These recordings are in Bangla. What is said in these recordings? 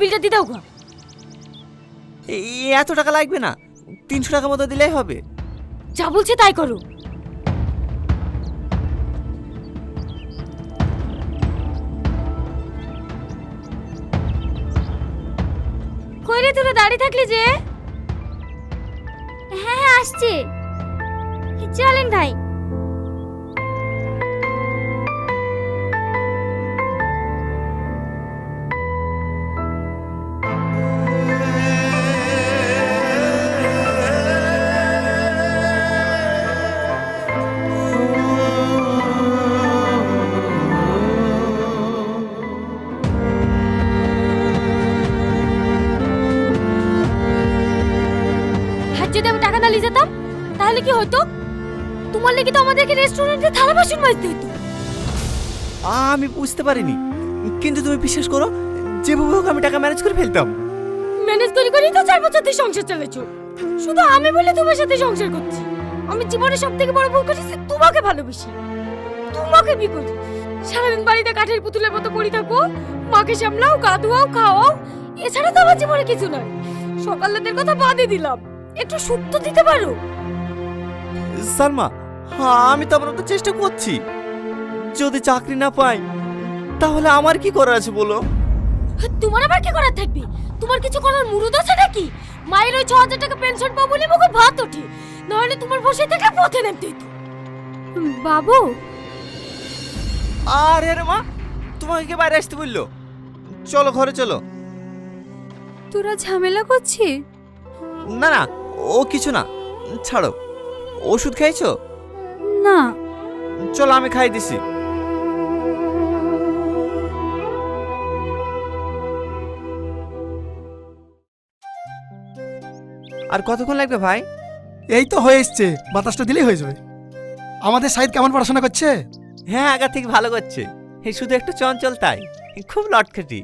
বিলটা দিয়ে দাও গো। এত টাকা লাগবে না। তিনশো টাকা মতো দিলেই হবে। যা বলছে তাই করো। কইরে তোরা দাঁড়িয়ে থাকলি যে? হ্যাঁ হ্যাঁ আসছে। চলেন ভাই? তোমার লেগে তো আমাদেরকে রেস্টুরেন্টে থালা বাসন মাজতে হতো আমি বুঝতে পারিনি। কিন্তু তুমি বিশ্বাস করো যেভাবে হোক আমি টাকা ম্যানেজ করে ফেলতাম। ম্যানেজ করে করেই তো চার বছর থেকে সংসার চালাচ্ছো শুধু আমি বলে তোমার সাথে সংসার করছি। আমি জীবনে সব থেকে বড় ভুল করেছি তোমাকে ভালোবেসি। তোমাকে বি করি সারাদিন বাড়িতে কাঠের পুতুলের মতো পড়ে থাকো মাকে সামলাও গা ধোয়াও খাওয়াও। এছাড়া তো আমার জীবনে কিছু নয় সকালের কথা বাদে দিলাম। একটু সুখ তো দিতে পারো। সালমা আমি তো আমার চেষ্টা করছি। যদি চাকরি না পাই তাহলে আমার কি করার আছে বলো? তোমার আবার কি করার থাকবে? তোমার কিছু করার মুরুদ আছে নাকি? মায়ের ওই ছ হাজার টাকা পেনশন পাবো বলে মুখে ভাত ওঠে। নাহলে তোমার বসে থেকে পথে নামতে হতো বাবু? আরে রে মা তোমাকে কে বাইরে আসতে বলল? চলো ঘরে চলো। তোরা ঝামেলা করছিস? না না ও কিছু না। ছাড়ো। ওষুধ খাইছো? না। চলো আমি খাই দিছি। আর কতক্ষণ লাগবে ভাই? এই তো হয়ে এসছে বাতাসটা দিলেই হয়ে যাবে। আমাদের সাইড কেমন পড়াশোনা করছে? হ্যাঁ আগা থেকে ভালো করছে। এই শুধু একটু চঞ্চল তাই খুব লটখাটি।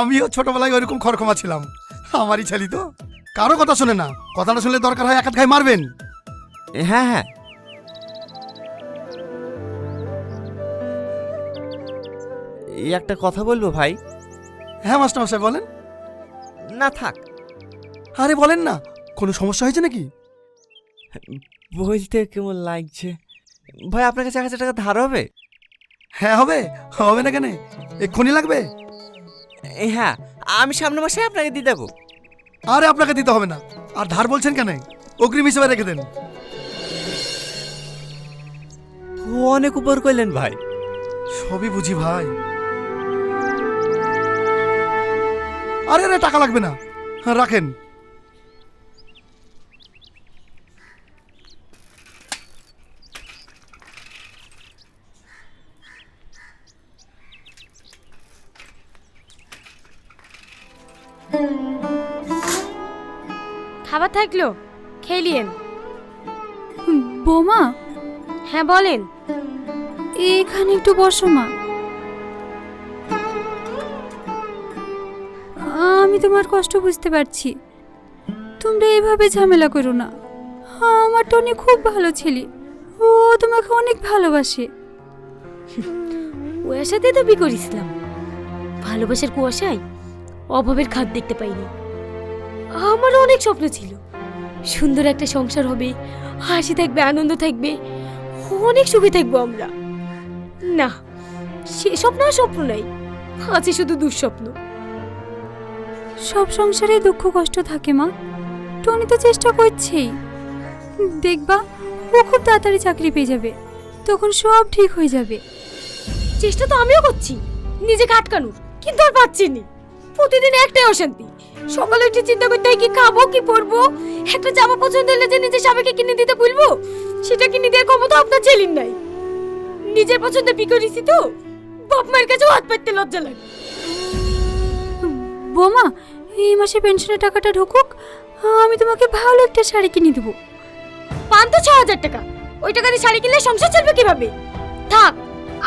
আমিও ছোটবেলায় ওইরকম খরখমা ছিলাম। আমারই ছেলি তো কারও কথা শুনে না। কথাটা শুনলে দরকার হয় একাত খাই মারবেন। হ্যাঁ হ্যাঁ। এই একটা কথা বলব ভাই? হ্যাঁ মাস্টার মশাই বলেন। না থাক। আরে বলেন না কোনো সমস্যা হয়েছে নাকি? বলতে কেমন লাগছে? ভাই আপনার কাছে এক হাজার টাকা ধার হবে? হ্যাঁ হবে। হবে না কেন? এক্ষুনি লাগবে? হ্যাঁ আমি সামনে মাসে আপনাকে দিয়ে দেবো। আরে আপনাকে দিতে হবে না। আর ধার বলছেন কেন? অগ্রিম হিসেবে রেখে দেন। অনেক উপর করলেন ভাই। সবই বুঝি ভাই। আরে আরে টাকা লাগবে না। হ্যাঁ, রাখেন। খাবার থাকল খেলিয়েন বোমা হ্যাঁ বলেন। এখানে একটু বসো, মা। আমি তোমার কষ্ট বুঝতে পারছি। তোমরা এইভাবে ঝামেলা করো না। আমার টনি খুব ভালো ছেলে। ও তোমাকে অনেক ভালোবাসে। ওর সাথে তো বি করেছিলাম। ভালোবাসার কুয়াশায় অভাবের খাদ দেখতে পাইনি। আমারও অনেক স্বপ্ন ছিল। সুন্দর একটা সংসার হবে, হাসি থাকবে, আনন্দ থাকবে। অনেক সুখে থাকব আমরা। না সে স্বপ্ন আর স্বপ্ন নাই আছে শুধু দুঃস্বপ্ন। সব সংসারে দুঃখ কষ্ট থাকে মা। টনি তো চেষ্টা করছেই। দেখবা ও খুব তাড়াতাড়ি চাকরি পেয়ে যাবে তখন সব ঠিক হয়ে যাবে। চেষ্টা তো আমিও করছি নিজেকে আটকানোর কিন্তু আর পাচ্ছি নি। প্রতিদিন একটাই অশান্তি সকালে উঠে চিন্তা করতে হয় কি খাব কি পরবো একটা জামা পছন্দ হলে যে নিজের স্বামীকে কিনে দিতে বলব সেটা কিনে দেওয়ার ক্ষমতা? আপনার ছেলের নাই। নিজের পছন্দে পি করেছি তো। বাপ মায়ের কাছেও হাত পাততে লজ্জা লাগে। বোমা এই মাসে পেনশনের টাকাটা ঢুকুক আমি তোমাকে ভালো একটা শাড়ি কিনে দেবো। পান তো ছ হাজার টাকা। ওই টাকা দিয়ে শাড়ি কিনলে সংসার চলবে কীভাবে? থাক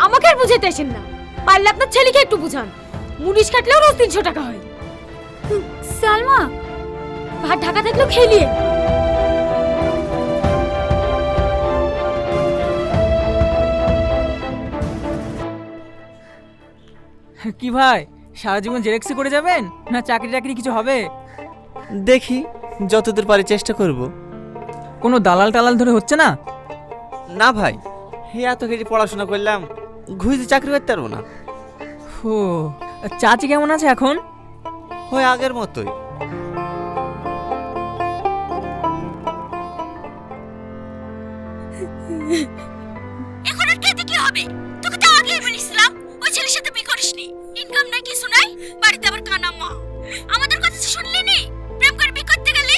আমাকে আর বুঝাতে আসেন না। পারলে আপনার ছেলেকে একটু বুঝান। মুনিশ কাটলেও রোজ তিনশো টাকা হয়। সালমা! ভাত ঢাকা থাকলেও খেলিয়ে কি ভাই সারা জীবন জেরেক্সি করে যাবেন? না চাকরি টাকরি কিছু হবে? দেখি যতদূর পারি চেষ্টা করব। কোনো দালাল টালাল ধরে হচ্ছে না? না ভাই হে এত কিছু পড়াশোনা করলাম ঘুষতে চাকরি করতে পারব না। হো চাচি কেমন আছে এখন? হয় আগের মতোই। মা। আমাদের কথা শুনলি নি? প্রেম করে বিয়ে করতে গেলে?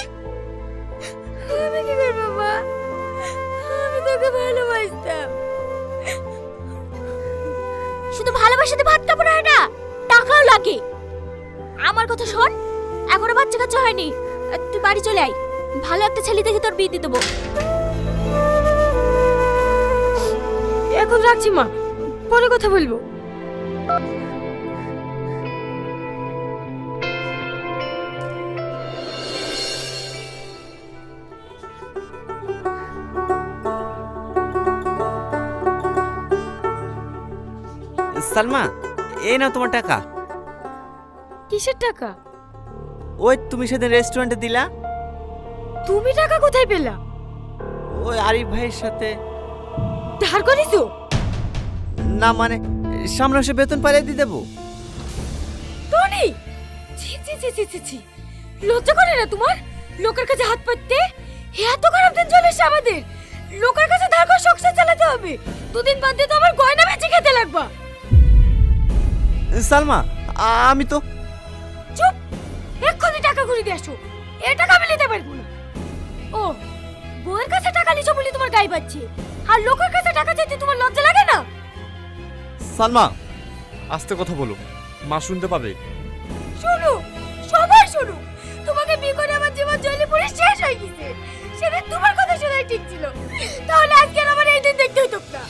আমি কি করব মা? আমি তোকে ভালোবাসতাম। শুধু ভালোবাসাতে ভাত কাপড় হয় না টাকাও লাগে। আমার কথা শোন এখনও বাচ্চা কাচ্চা হয়নি। তুই বাড়ি চলে আয় ভালো একটা ছেলে দেখে তোর বিয়ে দিয়ে দেবো। এখন রাখছি মা। পরে কথা বলব। সালমা এই নাও তোমার টাকা। কিসের টাকা? ওই তুমি সেদিন রেস্টুরেন্টে দিলা। তুমি টাকা কোথায় পেলা? ওই আরিফ ভাইয়ের সাথে। ধার করিছো? না মানে সামনে এসে বেতন পালিয়ে দিয়ে দেবো। টনি! ছি ছি ছি ছি ছি ছি। লজ্জা করে না তোমার? লোকের কাছে হাত পাততে এত খারাপ দিন চলে এসে আমাদের। লোকের কাছে ধার করে সংসার চালাতে হবে। দুদিন বাদ দিয়ে তো আমার গয়না বেচে খেতে লাগবা। সালমা আমি তো চুপ! এক্ষুনি টাকা ঘুরে দিয়ে আসো। এ টাকা আমি নিতে পারব না। ও বউয়ের কাছে টাকা নিছো বলে তোমার গায়ে পাচ্ছে আর লোকের কাছে টাকা চাইতে তোমার লজ্জা লাগে না? সালমা আস্তে কথা বলো। মা শুনতে পাবে। শোনো সবাই শোনো। তোমাকে বিয়ে করে আমার জীবন জলে পড়ে শেষ হয়ে গেছে। সেদিন তোমার কথা শোনাই ঠিক ছিল। তাহলে আজকে আমার এই দিন দেখতে হতো না।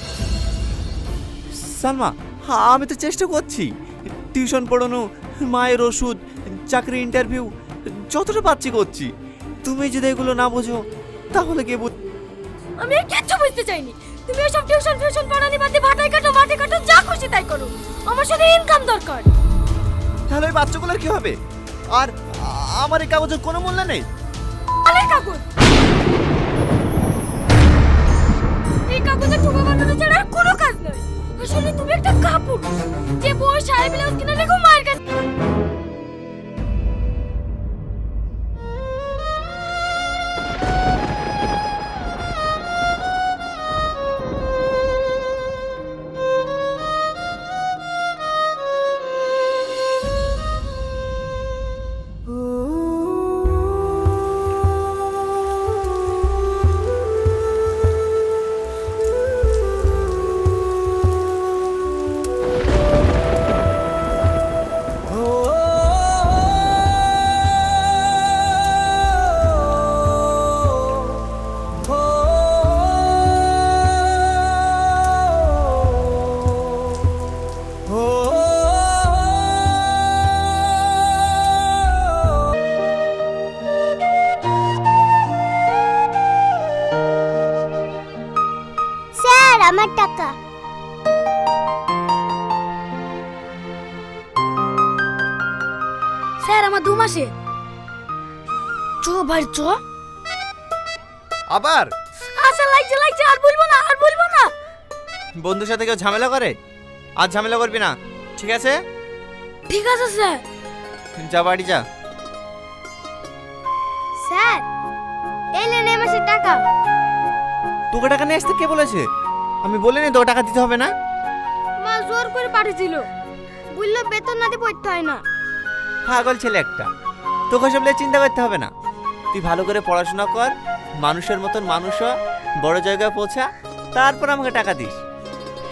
সালমা হ্যাঁ আমি তো চেষ্টা করছি। টিউশন পড়ানো মায়ের ওষুধ চাকরি ইন্টারভিউ যতটা পাচ্ছি করছি। তুমি যদি এগুলো না বোঝো তাহলে কে বুঝ আমি আর কিচ্ছু বুঝতে চাইনি। তুমি এসব টিউশন ফিউশন পড়ানি বাদে ভাটাই কাটো মাঠে কাটো যা খুশি তাই করো। আমার শুধু ইনকাম দরকার। তাহলে ওই বাচ্চাগুলোর কি হবে? আর আমার এই কাগজের কোনো মূল্য নেই? আলের কাগজ। এই কাগজে টুকা বানানো ছাড়া আর কোনো কাজ নয় আসলে তুমি একটা কাপড় যে বই শাড়ি ব্লাউজ কিনে রেখো মায়ের কাছে স্যার আমার দু মাসে। চো ভাই চো। আবার? আশা লাগছে লাগছে আর বলব না আর বলব না। বন্ধুর সাথে কেউ ঝামেলা করে? আর ঝামেলা করবি না ঠিক আছে? ঠিক আছে স্যার। যা বাড়ি যা। স্যার এই নেন এই মাসের টাকা। তোকে টাকা নিয়ে আসতে কে বলেছে? আমি বলিনি তোকে টাকা দিতে হবে না? মা জোর করে পাঠিয়েছিল। বলল বেতন না দিয়ে পড়তে হয় না। পাগল ছেলে একটা। তোকে সব চিন্তা করতে হবে না। তুই ভালো করে পড়াশোনা কর মানুষের মতন মানুষ হ, বড় জায়গায় পৌঁছা তারপর আমাকে টাকা দিস।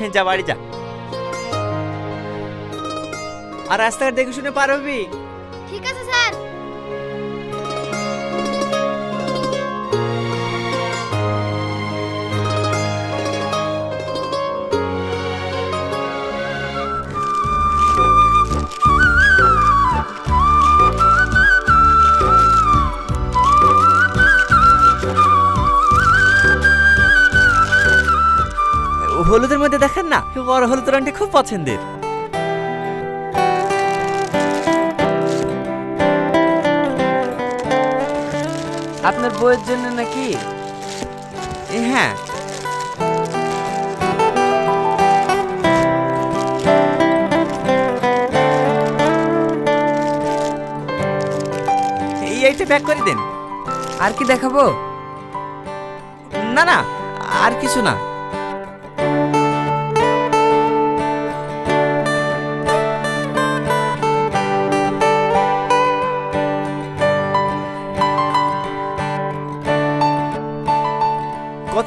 যা বাড়ি যা। আর রাস্তাঘাট দেখে শুনে পার হবি ঠিক আছে স্যার। হলুদের মধ্যে দেখেন না? বড় হলুদ রঙটি খুব পছন্দের। আপনার বইয়ের জন্য নাকি? হ্যাঁ। এইটা প্যাক করে দিন। আর কি দেখাবো? না না আর কিছু না।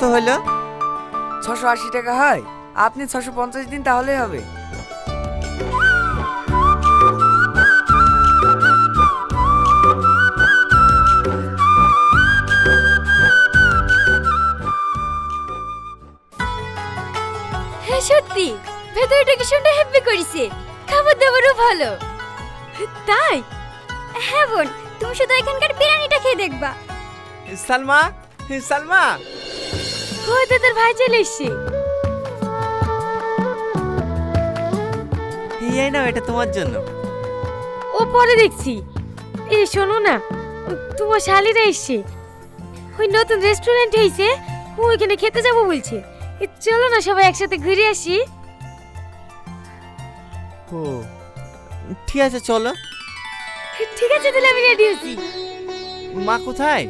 কত হলো ছশো আশি টাকা হয়। আপনি ছশো পঞ্চাশ দিন তাহলেই হবে। হ্যাঁ সত্যি। ভেতরে ডেকোরেশনটা হেভি করেছে। খাবার দাবারও ভালো। তাই? হ্যাঁ বোন তুমি শুধু এখানকার বিরিয়ানিটা খেয়ে দেখবা। সালমা সালমা। হয়তো তোর ভাই চলে এসছে। এই নাও এটা তোমার জন্য। ও পরে দেখছি। এ শোনো না তোমার শালিরা এসছে। ওই নতুন রেস্টুরেন্ট হয়েছে ওইখানে খেতে যাব বলছে। এ, চলো না সবাই একসাথে ঘুরে আসি। ও ঠিক আছে চলো। ঠিক আছে তাহলে আমি রেডি আছি। মা কোথায়?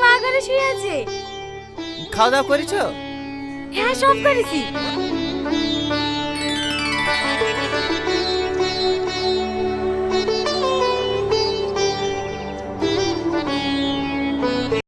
মা ঘরে শুয়ে আছে। খাওয়া দাওয়া করেছ? হ্যাঁ সব করেছি।